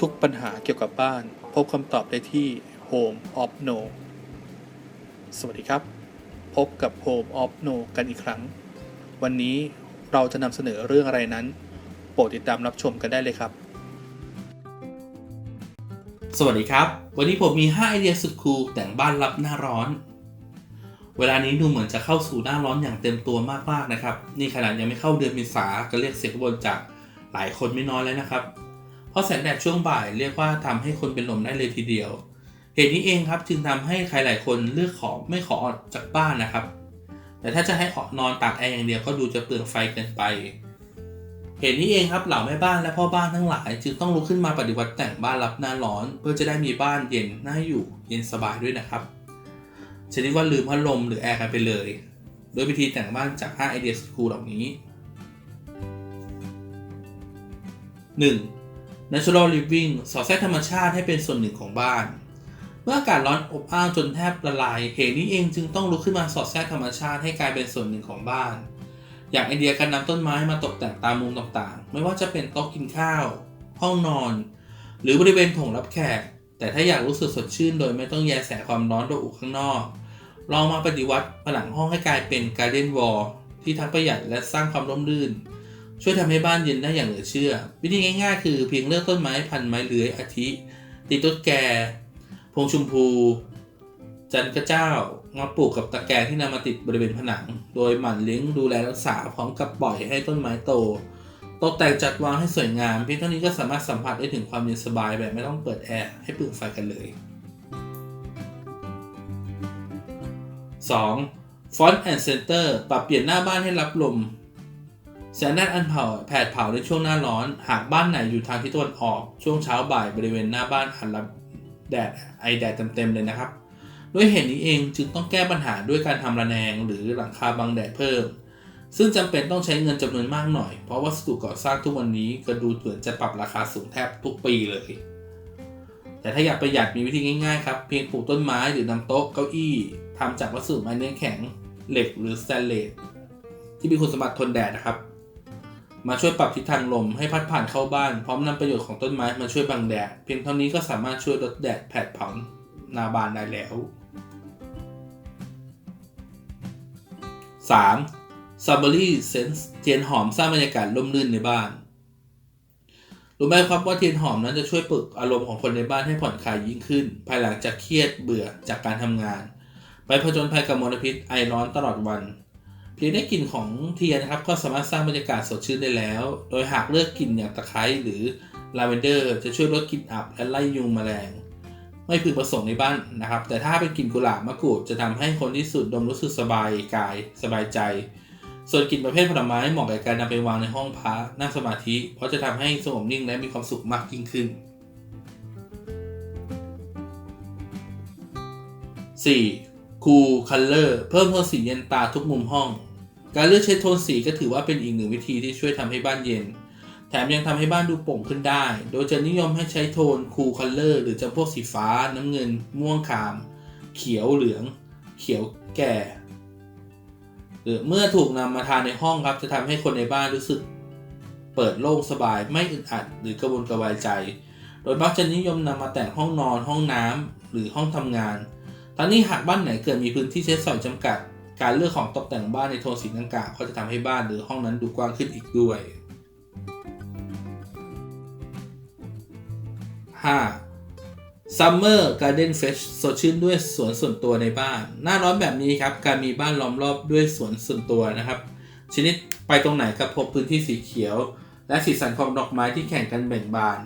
ทุกปัญหาเกี่ยวกับบ้าน พบคำตอบได้ที่ Home of No สวัสดีครับ พบกับ Home of No กันอีกครั้ง วันนี้เราจะนำเสนอเรื่องอะไรนั้น โปรดติดตามรับชมกันได้เลยครับ สวัสดีครับ วันนี้ผมมี 5 ไอเดียสุดคูลแต่งบ้านรับหน้าร้อน เวลานี้ดูเหมือนจะเข้าสู่หน้าร้อนอย่างเต็มตัวมากๆนะครับ นี่ขนาดยังไม่เข้าเดือนเมษาก็เรียกเสียงบนจากหลายคนไม่น้อยแล้วนะครับ ราะแสงแดดช่วงบ่ายเรียกว่าทำให้คนเป็นลมได้เลยทีเดียว เหตุนี้เองครับจึงทำให้ใครหลายคนเลือกขอไม่ขอออกจากบ้านนะครับ แต่ถ้าจะให้ออกนอนตากแอร์อย่างเดียวก็ดูจะเปลืองไฟเกินไป เหตุนี้เองครับเหล่าแม่บ้านและพ่อบ้านทั้งหลาย จึงต้องลุกขึ้นมาปฏิวัติแต่งบ้านรับหน้าร้อน เพื่อจะได้มีบ้านเย็นน่าอยู่เย็นสบายด้วยนะครับชนิดว่าลืมพัดลมหรือแอร์กันไปเลย โดยวิธีแต่งบ้านจาก5ไอเดียสกูเหล่านี้ 1. Natural Living สอดแทรกธรรมชาติให้เป็นส่วนหนึ่งของบ้าน เมื่ออากาศร้อนอบอ้าวจนแทบละลาย เหตุนี้เองจึงต้องลุกขึ้นมาสอดแทรกธรรมชาติให้กลายเป็นส่วนหนึ่งของบ้าน อย่างไอเดียการนำต้นไม้มาตกแต่งตามมุมต่างๆ ไม่ว่าจะเป็นโต๊ะกินข้าว ห้องนอน หรือบริเวณถงรับแขก แต่ถ้าอยากรู้สึกสดชื่น โดยไม่ต้องแยแสความร้อนโดยอุข้างนอก ลองมาปฏิวัติผนังห้องให้กลายเป็นการเดนวอลที่ทั้งประหยัดและสร้างความร่มรื่น ช่วยทำให้บ้านเย็นได้อย่างเหลือเชื่อ วิธีง่าย ๆ คือเพียงเลือกต้นไม้พันไม้เลื้อยอาทิตีต้นแกพงชมพู จันกระเจ้ามาปลูกกับตะแกรงที่นำมาติดบริเวณผนัง โดยหมั่นเลี้ยงดูแลรักษาพร้อมกับปล่อยให้ต้นไม้โตตกแต่งจัดวางให้สวยงามเพียงเท่านี้ก็สามารถสัมผัสได้ถึงความเย็นสบายแบบไม่ต้องเปิดแอร์ให้เปลืองไฟกันเลย 2. Front and Center ปรับเปลี่ยนหน้าบ้านให้รับลม แสงแดดอันเผาแผดเผาในช่วงหน้าร้อน หากบ้านไหนอยู่ทางทิศตะวันออก ช่วงเช้าบ่ายบริเวณหน้าบ้านอาจรับแดดไอแดดเต็มๆเลยนะครับด้วยเหตุนี้เองจึงต้องแก้ปัญหาด้วยการทำระแนงหรือหลังคาบังแดดเพิ่ม ซึ่งจำเป็นต้องใช้เงินจำนวนมากหน่อย เพราะวัสดุก่อสร้างทุกวันนี้ก็ดูเหมือนจะปรับราคาสูงแทบทุกปีเลย แต่ถ้าอยากประหยัดมีวิธีง่ายๆครับเพียงปลูกต้นไม้หรือนำโต๊ะเก้าอี้ทำจากวัสดุไม้เนื้อแข็งเหล็กหรือสแตนเลสที่มีคุณสมบัติทนแดดนะครับ มาช่วยปรับทิศทางลมให้พัดผ่านเข้าบ้าน พร้อมนำประโยชน์ของต้นไม้มาช่วยบังแดด เพียงเท่านี้ก็สามารถช่วยลดแดดแผดเผานาบานได้แล้ว 3. s u b e r y Sense เทียนหอมสร้างบรรยากาศร่มรื่นในบ้านรู้ไหมครับว่าเทียนหอมนั้นจะช่วยปลุกอารมณ์ของคนในบ้านให้ผ่อนคลายยิ่งขึ้น ภายหลังจากเครียดเบื่อจากการทำงาน ไปผจญภัยกับมลพิษไอร้อนตลอดวัน เพียงได้กลิ่นของเทียนนะครับ ก็สามารถสร้างบรรยากาศสดชื่นได้แล้ว โดยหากเลือกกลิ่นอย่างตะไคร้หรือลาเวนเดอร์จะช่วยลดกลิ่นอับและไล่ยุงแมลง ไม่พึงประสงค์ในบ้านนะครับ แต่ถ้าเป็นกลิ่นกุหลาบมะกรูดจะทำให้คนที่สูดดมรู้สึกสบายกายสบายใจ ส่วนกลิ่นประเภทผลไม้เหมาะกับการนำไปวางในห้องพระนั่งสมาธิ เพราะจะทำให้สงบนิ่งและมีความสุขมากยิ่งขึ้น 4. Cool Color เพิ่มโทนสีเย็นตาทุกมุมห้อง การเลือกใช้โทนสีก็ถือว่าเป็นอีกหนึ่งวิธีที่ช่วยทำให้บ้านเย็น แถมยังทำให้บ้านดูโปร่งขึ้นได้ โดยจะนิยมให้ใช้โทน Cool Color หรือจะพวกสีฟ้า น้ำเงิน ม่วงขาม เขียวเหลือง เขียวแก่หรือเมื่อถูกนำมาทานในห้องครับ จะทำให้คนในบ้านรู้สึก เปิดโล่งสบายไม่อึดอัด หรือกระวนกระวายใจ โดยมักจะนิยมนำมาแต่งห้องนอนห้องน้ำหรือห้องทำงานทั้งนี้หากบ้านไหนเกิดมีพื้นที่ใช้สอยจำกัด การเลือกของตกแต่งบ้านในโทนสีดังกล่าวก็จะทำให้บ้านหรือห้องนั้นดูกว้างขึ้นอีกด้วย 5. Summer Garden Fresh สดชื่นด้วยสวนส่วนตัวในบ้าน หน้าร้อนแบบนี้ครับ การมีบ้านล้อมรอบด้วยสวนส่วนตัวนะครับ ชนิดไปตรงไหนก็พบพื้นที่สีเขียว และสีสันของดอกไม้ที่แข่งกันเบ่งบาน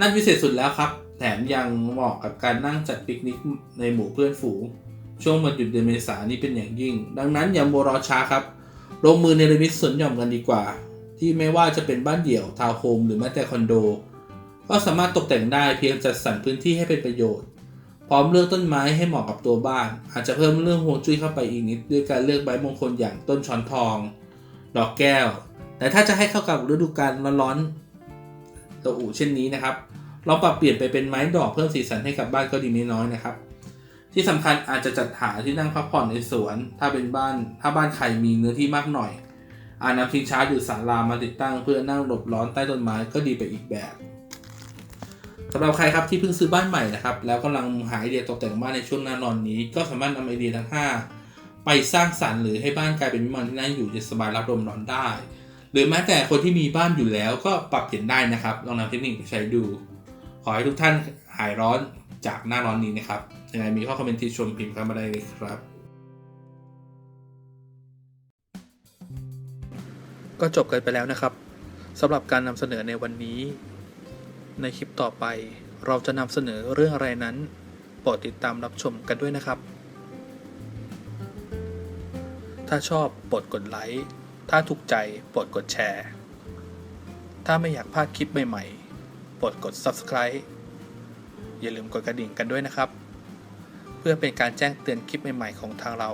นั่นพิเศษสุดแล้วครับ แถมยังเหมาะกับการนั่งจัดปิกนิกในหมู่เพื่อนฝูง ช่วงวันหยุดเดือนเมษายนนี้เป็นอย่างยิ่ง ดังนั้นอย่าโมรอช้าครับลงมือในระมิตสวนหย่อมกันดีกว่า ที่ไม่ว่าจะเป็นบ้านเดี่ยวทาวน์โฮมหรือแม้แต่คอนโด ก็สามารถตกแต่งได้เพียงจัดสรรพื้นที่ให้เป็นประโยชน์ พร้อมเลือกต้นไม้ให้เหมาะกับตัวบ้าน อาจจะเพิ่มเรื่องฮวงจุ้ยเข้าไปอีกนิด ด้วยการเลือกใบมงคลอย่างต้นช้อนทอง ดอกแก้ว แต่ถ้าจะให้เข้ากับฤดูกาลร้อนๆตัวอู่เช่นนี้นะครับลองปรับเปลี่ยนไปเป็นไม้ดอกเพิ่มสีสันให้กับบ้านก็ดีไม่น้อยนะครับ ที่สำคัญอาจจะจัดหาที่นั่งพักผ่อนในสวน ถ้าเป็นบ้าน ถ้าบ้านใครมีเนื้อที่มากหน่อย อาจนำชิงช้าหรือศาลามาติดตั้งเพื่อนั่งหลบร้อนใต้ต้นไม้ก็ดีไปอีกแบบสำหรับใครครับที่เพิ่งซื้อบ้านใหม่นะครับ แล้วกำลังหาไอเดียตกแต่งบ้านในช่วงหน้านอนนี้ ก็สามารถนำไอเดียทั้ง 5 ไปสร้างสรรค์หรือให้บ้านกลายเป็นวิมานที่น่าอยู่เย็นสบายรับลมร้อนได้ หรือแม้แต่คนที่มีบ้านอยู่แล้วก็ปรับเปลี่ยนได้นะครับ ลองนำเทคนิคไปใช้ดู ขอให้ทุกท่านหายร้อนจากหน้าร้อนนี้นะครับ ยังไงมีข้อคอมเมนต์ที่ชมพิมพ์เข้ามาได้เลยครับ ก็จบกันไปแล้วนะครับสำหรับการนำเสนอในวันนี้ ในคลิปต่อไปเราจะนำเสนอเรื่องอะไรนั้นโปรดติดตามรับชมกันด้วยนะครับ ถ้าชอบโปรดกดไลค์ถ้าถูกใจโปรดกดแชร์ ถ้าไม่อยากพลาดคลิปใหม่ๆโปรดกด Subscribe อย่าลืมกดกระดิ่งกันด้วยนะครับ พื่อเป็นการแจ้งเตือนคลิปใหม่ ๆ ของทางเรา